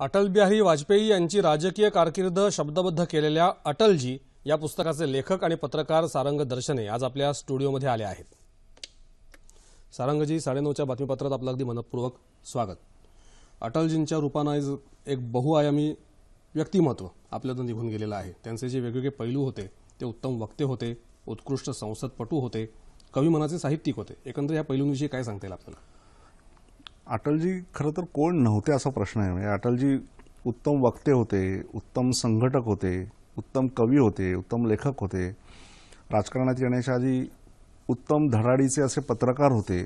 अटल बिहारी वाजपेयी यांची राजकीय कारकीर्द शब्दबद्ध केलेल्या अटलजी या पुस्तकाचे लेखक आणि पत्रकार सारंग दर्शने आज आपल्या स्टुडिओमध्ये आले आहेत. सारंगजी साडेनऊच्या बातमीपत्रात आपलं अगदी मनपूर्वक स्वागत. अटलजींच्या रूपानं आज एक बहुआयामी व्यक्तिमत्व आपल्यातून निघून गेलेलं आहे. त्यांचे जे वेगवेगळे पैलू होते ते उत्तम वक्ते होते उत्कृष्ट संसदपटू होते कवी मनाचे साहित्यिक होते. एकंदर या पैलूंविषयी काय सांगता येईल आपल्याला? अटलजी खरं तर कोण नव्हते असा प्रश्न आहे. म्हणजे अटलजी उत्तम वक्ते होते उत्तम संघटक होते उत्तम कवी होते उत्तम लेखक होते. राजकारणात येण्याच्या आधी उत्तम धडाडीचे असे पत्रकार होते.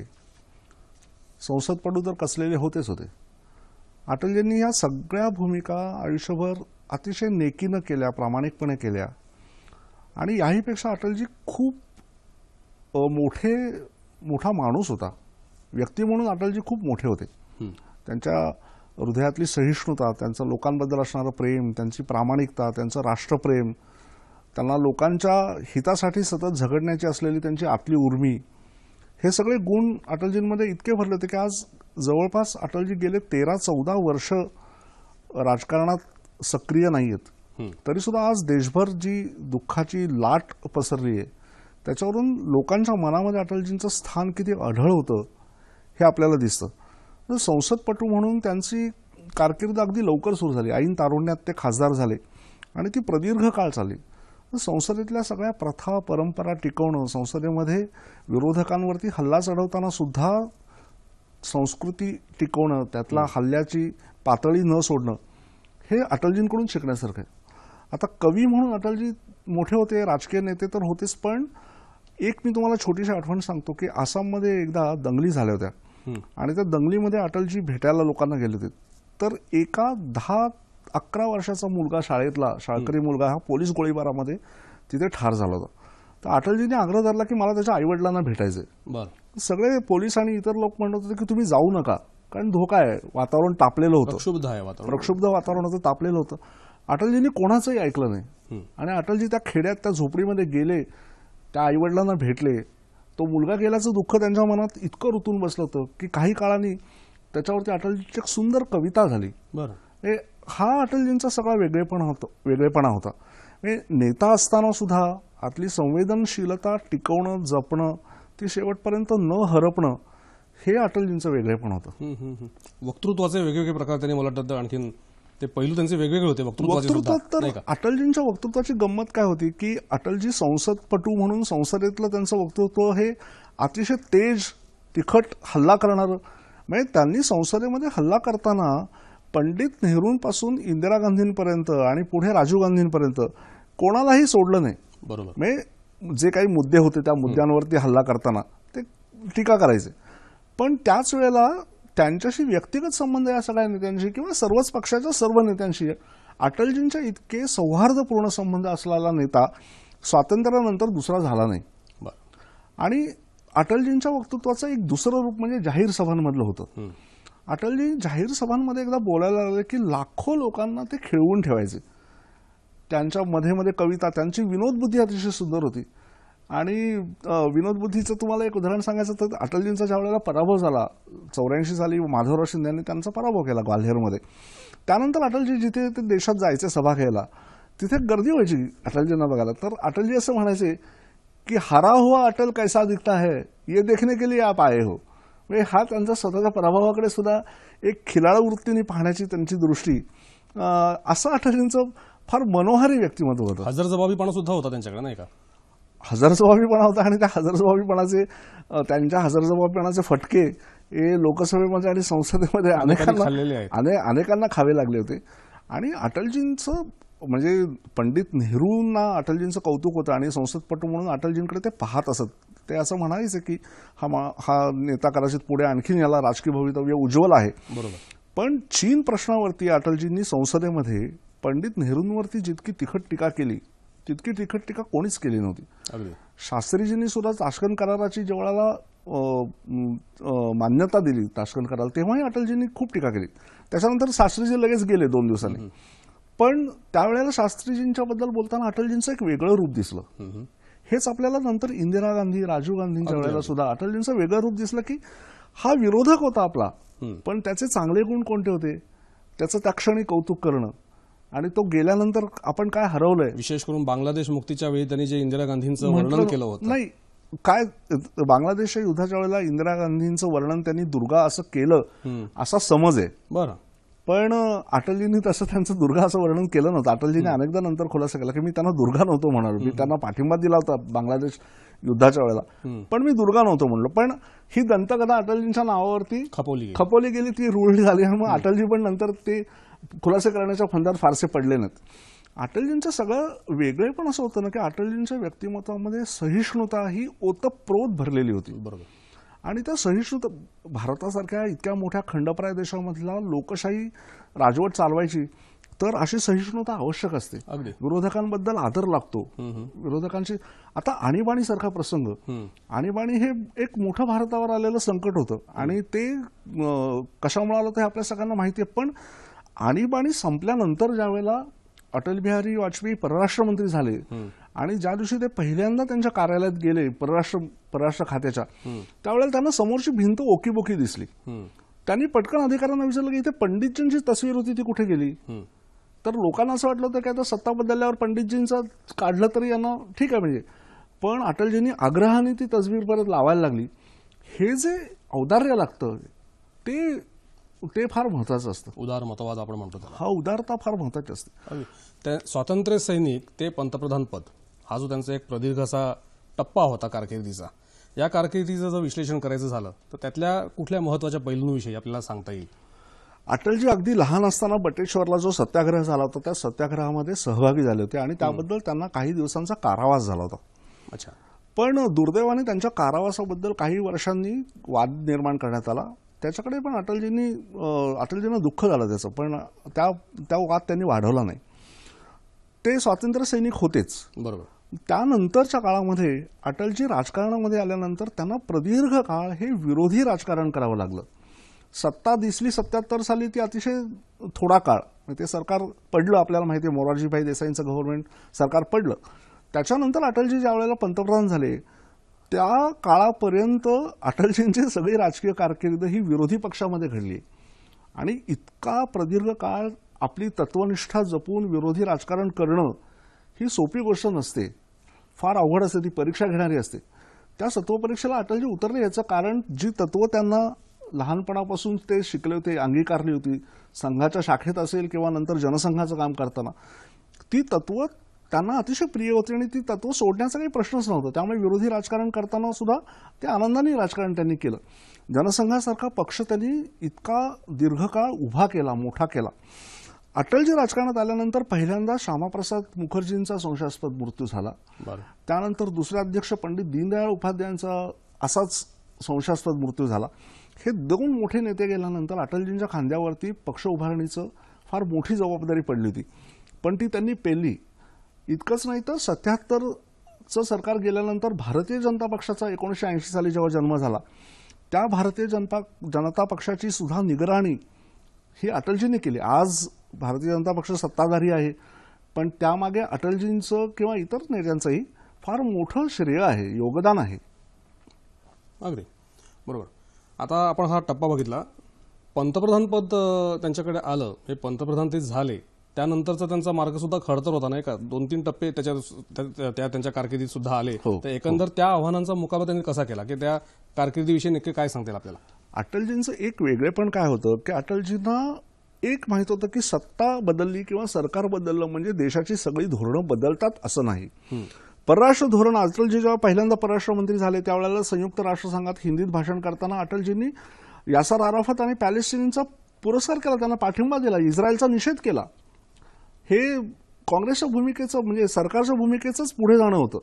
संसदपटू तर कसलेले होतेच होते. अटलजींनी या सगळ्या भूमिका आयुष्यभर अतिशय नेकीनं केल्या प्रामाणिकपणे केल्या. आणि याहीपेक्षा अटलजी खूप मोठे मोठा माणूस होता. व्यक्ती म्हणून अटलजी खूप मोठे होते. त्यांच्या हृदयातली सहिष्णुता त्यांचं लोकांबद्दल असणारं प्रेम त्यांची प्रामाणिकता त्यांचं राष्ट्रप्रेम त्यांना लोकांच्या हितासाठी सतत झगडण्याची असलेली त्यांची आतली उर्मी हे सगळे गुण अटलजींमध्ये इतके भरले होते की आज जवळपास अटलजी गेले तेरा चौदा वर्ष राजकारणात सक्रिय नाही आहेत तरी सुद्धा आज देशभर जी दुःखाची लाट पसरली आहे त्याच्यावरून लोकांच्या मनामध्ये अटलजींचं स्थान किती आढळ होतं हे आपल्याला दिसतं. संसदपटू म्हणून त्यांची कारकीर्द अगदी लवकर सुरू झाली. ऐन तारुण्यात ते खासदार झाले आणि ती प्रदीर्घ काळ चालली. संसदेतल्या सगळ्या प्रथा परंपरा टिकवणं संसदेमध्ये विरोधकांवरती हल्ला चढवताना सुद्धा संस्कृती टिकवणं त्यातला हल्ल्याची पातळी न सोडणं हे अटलजींकडून शिकण्यासारखं आहे. आता कवी म्हणून अटलजी मोठे होते राजकीय नेते तर होतेच पण एक मी तुम्हाला छोटीशी आठवण सांगतो की आसाममध्ये एकदा दंगली झाल्या होत्या. आणि त्या दंगलीमध्ये अटलजी भेटायला लोकांना गेले होते तर एका दहा अकरा वर्षाचा मुलगा शाळेतला शाळकरी मुलगा हा पोलीस गोळीबारामध्ये तिथे ठार झाला होता. तर अटलजीने आग्रह धरला की मला त्याच्या आईवडिलांना भेटायचंय. सगळे पोलीस आणि इतर लोक म्हणत होते की तुम्ही जाऊ नका कारण धोका आहे. वातावरण तापलेलं होतं. प्रक्षुब्ध आहे वातावरण. प्रक्षुब्ध वातावरण होतं तापलेलं होतं. अटलजींनी कोणाचंही ऐकलं नाही. आणि अटलजी त्या खेड्यात त्या झोपडीमध्ये गेले त्या आईवडिलांना भेटले तो मुलगा गेल्याचं दुःख त्यांच्या मनात इतकं रुतून बसलं होतं की काही काळाने त्याच्यावरती अटलजीची एक सुंदर कविता झाली. बरं. हे हा अटलजींचा सगळा वेगळेपणा होता वेगळेपणा होता. म्हणजे नेता असताना सुद्धा आतली संवेदनशीलता टिकवणं जपणं ती शेवटपर्यंत न हरपणं हे अटलजींचं वेगळेपण होतं. वक्तृत्वाचे वेगवेगळे प्रकार त्यांनी मला वाटतं आणखीन ते पैलू त्यांचे वेगवेगळे होते वक्तृत्वात तर अटलजींच्या वक्तृत्वाची गंमत काय होती की अटलजी संसदपटू म्हणून संसदेतलं त्यांचं वक्तृत्व हे अतिशय तेज तिखट हल्ला करणारं. म्हणजे त्यांनी संसदेमध्ये हल्ला करताना पंडित नेहरूंपासून इंदिरा गांधींपर्यंत आणि पुढे राजीव गांधींपर्यंत कोणालाही सोडलं नाही. बरोबर. म्हणजे जे काही मुद्दे होते त्या मुद्द्यांवरती हल्ला करताना ते टीका करायचे. पण त्याच वेळेला त्यांच्याशी व्यक्तिगत संबंध या सगळ्या नेत्यांशी किंवा सर्वच पक्षाच्या सर्व नेत्यांशी अटलजींच्या इतके सौहार्दपूर्ण संबंध असलेला नेता स्वातंत्र्यानंतर दुसरा झाला नाही. आणि अटलजींच्या वक्तृत्वाचं एक दुसरं रूप म्हणजे जाहीर सभांमधलं होतं. अटलजी जाहीर सभांमध्ये एकदा बोलायला लागले की लाखो लोकांना ते खेळवून ठेवायचे. त्यांच्या मध्ये मध्ये कविता त्यांची विनोदबुद्धी अतिशय सुंदर होती. आणि विनोद विनोदबुद्धीचं तुम्हाला एक उदाहरण सांगायचं तर अटलजींचा ज्या वेळेला पराभव झाला चौऱ्याऐंशी साली माधवराव शिंदे यांनी त्यांचा पराभव केला ग्वाल्हेरमध्ये. त्यानंतर अटलजी जिथे ते देशात जायचे सभा घ्यायला तिथे गर्दी व्हायची अटलजींना बघायला. तर अटलजी असं म्हणायचे की हरा हुआ अटल कैसा दिखता है? ये देखने के लिए आप आए हो. म्हणजे हा त्यांचा स्वतःच्या पराभवाकडे सुद्धा एक खिलाळ वृत्तीने पाहण्याची त्यांची दृष्टी असं अटलजींचं फार मनोहारी व्यक्तिमत्व होतं. हजरजबाबीपणा सुद्धा होता त्यांच्याकडे नाही का? हजरजबाबीपणा होता आणि त्या हजरजबाबीपणाचे त्यांच्या हजरजबाबीपणाचे फटके हे लोकसभेमध्ये आणि संसदेमध्ये अनेकांना. अने अनेकांना खावे लागले होते. आणि अटलजींचं म्हणजे पंडित नेहरूंना अटलजींचं कौतुक होतं आणि संसदपटू म्हणून अटलजींकडे ते पाहत असत. ते असं म्हणायचे की हा मा हा नेता कदाचित पुढे आणखीन याला राजकीय भवितव्य उज्ज्वल आहे. बरोबर. पण चीन प्रश्नावरती अटलजींनी संसदेमध्ये पंडित नेहरूंवरती जितकी तिखट टीका केली तितकी तिखट टीका कोणीच केली नव्हती. शास्त्रीजींनी सुद्धा ताशकंद कराराची अ, मान्यता दिली ताशकंद कराराला. तेव्हाही अटलजींनी खूप टीका केली. त्याच्यानंतर शास्त्रीजी लगेच गेले दोन दिवसांनी. पण त्यावेळेला शास्त्रीजींच्या बद्दल बोलताना अटलजींचं एक वेगळं रूप दिसलं. हेच आपल्याला नंतर इंदिरा गांधी राजीव गांधींच्या वेळेला सुद्धा अटलजींचं वेगळं रूप दिसलं की हा विरोधक होता आपला. पण त्याचे चांगले गुण कोणते होते? त्याचं त्या क्षणी कौतुक करणं. आणि तो गेल्यानंतर आपण काय हरवलंय? विशेष करून बांगलादेश मुक्तीच्या वेळी त्यांनी जे इंदिरा गांधींचं वर्णन केलं होतं. नाही काय बांगलादेशच्या युद्धाच्या वेळेला इंदिरा गांधींचं वर्णन त्यांनी दुर्गा असं केलं. असा समज आहे. बरं. पण अटलजींनी तसं त्यांचं दुर्गा असं वर्णन केलं नव्हतं. अटलजींनी अनेकदा नंतर खुलासा केला की मी त्यांना दुर्गा नव्हतो म्हणालो. मी त्यांना पाठिंबा दिला होता बांगलादेश युद्धाच्या वेळेला. पण मी दुर्गा नव्हतो म्हणलो. पण ही दंतकथा अटलजींच्या नावावरती खपवली खपवली गेली ती रूढ झाली आणि मग अटलजी पण नंतर ते खुलासे करण्याच्या फंदात फारसे पडले नाहीत. अटलजींचं सगळं वेगळे पण असं होतं ना की अटलजींच्या व्यक्तिमत्वामध्ये सहिष्णुता ही ओतप्रोत भरलेली होती. बरोबर. आणि त्या सहिष्णुता भारतासारख्या इतक्या मोठ्या खंडप्राय देशामधला लोकशाही राजवट चालवायची तर अशी सहिष्णुता आवश्यक असते. विरोधकांबद्दल आदर लागतो. विरोधकांची आता आणीबाणीसारखा प्रसंग. आणीबाणी हे एक मोठं भारतावर आलेलं संकट होतं. आणि ते कशामुळे आलं ते आपल्या सगळ्यांना माहिती आहे पण आणीबाणी संपल्यानंतर ज्यावेळेला अटल बिहारी वाजपेयी परराष्ट्र मंत्री झाले आणि ज्या दिवशी ते पहिल्यांदा त्यांच्या कार्यालयात गेले परराष्ट्र परराष्ट्र खात्याच्या त्यावेळेला त्यांना समोरची भिंत ओकीबोकी दिसली. त्यांनी पटकन अधिकाऱ्यांना विचारलं की इथे पंडितजींची तस्वीर होती ती कुठे गेली. तर लोकांना असं वाटलं होतं की आता सत्ता बदलल्यावर पंडितजींचं काढलं तरी यांना ठीक आहे म्हणजे. पण अटलजींनी आग्रहाने ती तस्वीर परत लावायला लागली. हे जे औदार्य लागतं ते ते फार महत्वाचं असतं. उदार मतवाद आपण म्हणतो हा उदारता फार महत्वाची असते. त्या स्वातंत्र्य सैनिक ते पंतप्रधान पद हा जो त्यांचा एक प्रदीर्घ असा टप्पा होता कारकिर्दीचा. या कारकिर्दीचं जर विश्लेषण करायचं झालं तर त्यातल्या कुठल्या महत्त्वाच्या पैलूंविषयी आपल्याला सांगता येईल? अटलजी अगदी लहान असताना बटेश्वरला जो सत्याग्रह झाला होता त्या सत्याग्रहामध्ये सहभागी झाले होते आणि त्याबद्दल त्यांना काही दिवसांचा कारावास झाला होता. अच्छा. पण दुर्दैवाने त्यांच्या कारावासाबद्दल काही वर्षांनी वाद निर्माण करण्यात आला. त्याच्याकडे पण अटलजींनी अटलजींना दुःख झालं त्याचं पण त्या त्या वाद त्यांनी वाढवला नाही. ते स्वातंत्र्य सैनिक होतेच. बरोबर. त्यानंतरच्या काळामध्ये अटलजी राजकारणामध्ये आल्यानंतर त्यांना प्रदीर्घ काळ हे विरोधी राजकारण करावं लागलं. सत्ता दिसली सत्याहत्तर साली ती अतिशय थोडा काळ. म्हणजे ते सरकार पडलं आपल्याला माहिती आहे मोरारजीभाई देसाईंचं गव्हर्नमेंट सरकार पडलं. त्याच्यानंतर अटलजी ज्या वेळेला पंतप्रधान झाले त्या काळापर्यंत अटलजींची सगळी राजकीय कारकिर्द ही विरोधी पक्षामध्ये घडली. आणि इतका प्रदीर्घ काळ आपली तत्वनिष्ठा जपून विरोधी राजकारण करणं ही सोपी गोष्ट नसते. फार अवघड असते ती परीक्षा घेणारी असते. त्या सत्वपरीक्षेला अटलजी उतरले याचं कारण जी तत्व त्यांना लहानपणापासून ते शिकले होते अंगीकारली होती संघाच्या शाखेत असेल किंवा नंतर जनसंघाचं काम करताना ती तत्व त्यांना अतिशय प्रिय होती आणि ती तत्व सोडण्याचा काही प्रश्नच नव्हता. त्यामुळे विरोधी राजकारण करताना सुद्धा ते आनंदाने राजकारण त्यांनी केलं. जनसंघासारखा पक्ष त्यांनी इतका दीर्घकाळ उभा केला मोठा केला. अटलजी राजकारणात आल्यानंतर पहिल्यांदा श्यामाप्रसाद मुखर्जींचा संशयास्पद मृत्यू झाला. त्यानंतर दुसरे अध्यक्ष पंडित दीनदयाळ उपाध्यायांचा असाच संशयास्पद मृत्यू झाला. हे दोन मोठे नेते गेल्यानंतर अटलजींच्या खांद्यावरती पक्ष उभारणीचं फार मोठी जबाबदारी पडली होती. पण ती त्यांनी पेलली. इतकंच नाही तर सत्याहत्तरचं सरकार गेल्यानंतर भारतीय जनता पक्षाचा एकोणीसशे ऐंशी साली जेव्हा जन्म झाला त्या भारतीय जनता जनता पक्षाची सुद्धा निगराणी ही अटलजींनी केली. आज भारतीय जनता पक्ष सत्ताधारी आहे पण त्यामागे अटलजींचं किंवा इतर नेत्यांचंही फार मोठं श्रेय आहे योगदान आहे. अगदी. बरोबर. आता आपण हा टप्पा बघितला. पंतप्रधानपद त्यांच्याकडे आलं हे पंतप्रधान ते झाले. त्यानंतरचा त्यांचा मार्ग सुद्धा खडतर होता नाही का? दोन तीन टप्पे त्याच्या त्या त्या त्यांच्या कारकिर्दीत सुद्धा आले. हो, तर एकंदर त्या आव्हानांचा मुकाबला त्यांनी कसा केला? की त्या कारकिर्दीविषयी नक्की काय सांगतील आपल्याला? अटलजींचं एक वेगळेपण काय होतं की अटलजींना एक माहीत होतं की सत्ता बदलली किंवा सरकार बदललं म्हणजे देशाची सगळी धोरणं बदलतात असं नाही. परराष्ट्र धोरण अटलजी जेव्हा पहिल्यांदा परराष्ट्र मंत्री झाले त्यावेळेला संयुक्त राष्ट्रसंघात हिंदीत भाषण करताना अटलजींनी यासर आराफत आणि पॅलेस्टिनींचा पुरस्कार केला त्यांना पाठिंबा दिला इस्रायलचा निषेध केला. हे काँग्रेसच्या भूमिकेचं म्हणजे सरकारच्या भूमिकेचंच पुढे जाणं होतं.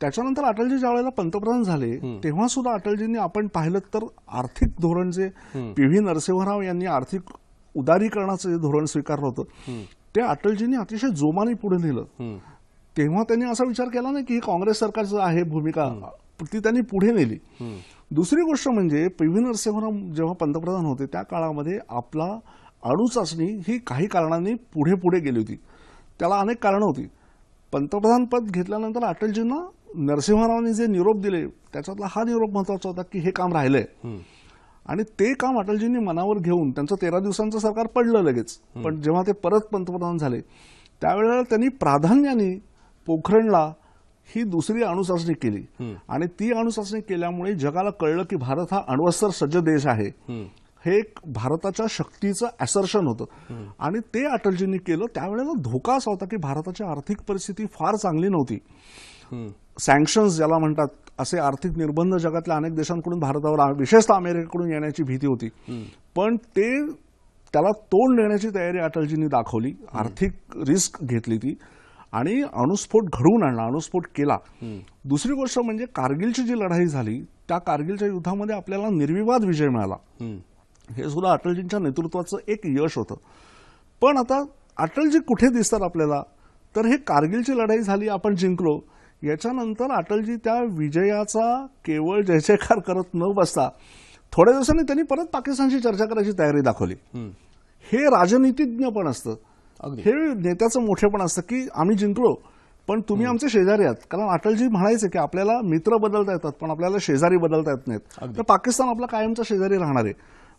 त्याच्यानंतर अटलजी ज्या वेळेला पंतप्रधान झाले तेव्हा सुद्धा अटलजींनी आपण पाहिलं तर आर्थिक धोरण जे पी व्ही नरसिंहराव यांनी आर्थिक उदारीकरणाचं जे धोरण स्वीकारलं होतं ते अटलजींनी अतिशय जोमाने पुढे नेलं. तेव्हा त्यांनी असा विचार केला नाही की ही काँग्रेस सरकारचं आहे भूमिका ती त्यांनी पुढे नेली. दुसरी गोष्ट म्हणजे पी व्ही नरसिंहराव जेव्हा पंतप्रधान होते त्या काळामध्ये आपला अणु चाचणी ही काही कारणांनी पुढे पुढे गेली होती. त्याला अनेक कारणं होती. पंतप्रधान पद घेतल्यानंतर अटलजींना नरसिंहरावांनी जे निरोप दिले त्याच्यातला हा निरोप महत्त्वाचा होता की हे काम राहिलंय. आणि ते काम अटलजींनी मनावर घेऊन त्यांचं तेरा दिवसांचं सरकार पडलं लगेच. पण जेव्हा ते परत पंतप्रधान झाले त्यावेळेला त्यांनी प्राधान्याने पोखरणला ही दुसरी अणुचाचणी केली. आणि ती अणुचाचणी केल्यामुळे जगाला कळलं की भारत हा अण्वस्त्र सज्ज देश आहे. हे एक भारताच्या शक्तीचं ॲसर्शन होतं. आणि ते अटलजींनी केलं त्यावेळेला धोका असा होता की भारताची आर्थिक परिस्थिती फार चांगली नव्हती. सँक्शन्स ज्याला म्हणतात असे आर्थिक निर्बंध जगातल्या अनेक देशांकडून भारतावर विशेषतः अमेरिकेकडून येण्याची भीती होती. पण ते त्याला तोंड देण्याची तयारी अटलजींनी दाखवली. आर्थिक रिस्क घेतली ती. आणि अणुस्फोट घडवून आणला अणुस्फोट केला. दुसरी गोष्ट म्हणजे कारगिलची जी लढाई झाली त्या कारगिलच्या युद्धामध्ये आपल्याला निर्विवाद विजय मिळाला. हे सुद्धा अटलजींच्या नेतृत्वाचं एक यश होतं. पण आता अटलजी कुठे दिसतात आपल्याला? तर हे कारगिलची लढाई झाली आपण जिंकलो. याच्यानंतर अटलजी त्या विजयाचा केवळ जय जयकार करत न बसता थोड्या दिवसांनी त्यांनी परत पाकिस्तानशी चर्चा करायची तयारी दाखवली. हे राजनीतिज्ञ पण असतं. हे नेत्याचं मोठेपण असतं की आम्ही जिंकलो पण तुम्ही आमचे शेजारी आहात. कारण अटलजी म्हणायचे की आपल्याला मित्र बदलता येतात पण आपल्याला शेजारी बदलता येत नाहीत. तर पाकिस्तान आपला कायमचा शेजारी राहणार आहे.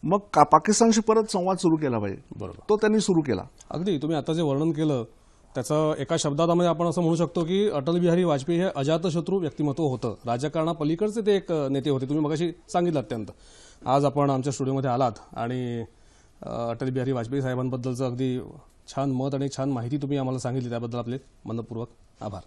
मग का- पाकिस्तानशी परत संवाद सुरू केला पाहिजे. बरोबर. तो त्यांनी सुरू केला. अगदी तुम्ही आता जे वर्णन केलं त्याचं एका शब्दामध्ये आपण असं म्हणू शकतो की अटल बिहारी वाजपेयी हे अजातशत्रू व्यक्तिमत्व होतं. राजकारणापलीकडचे ते एक नेते होते. तुम्ही मगाशी सांगितलं अत्यंत. आज आपण आमच्या स्टुडिओमध्ये आलात आणि अटल बिहारी वाजपेयी साहेबांबद्दलचं अगदी छान मत आणि छान माहिती तुम्ही आम्हाला सांगितली. त्याबद्दल आपले मनपूर्वक आभार.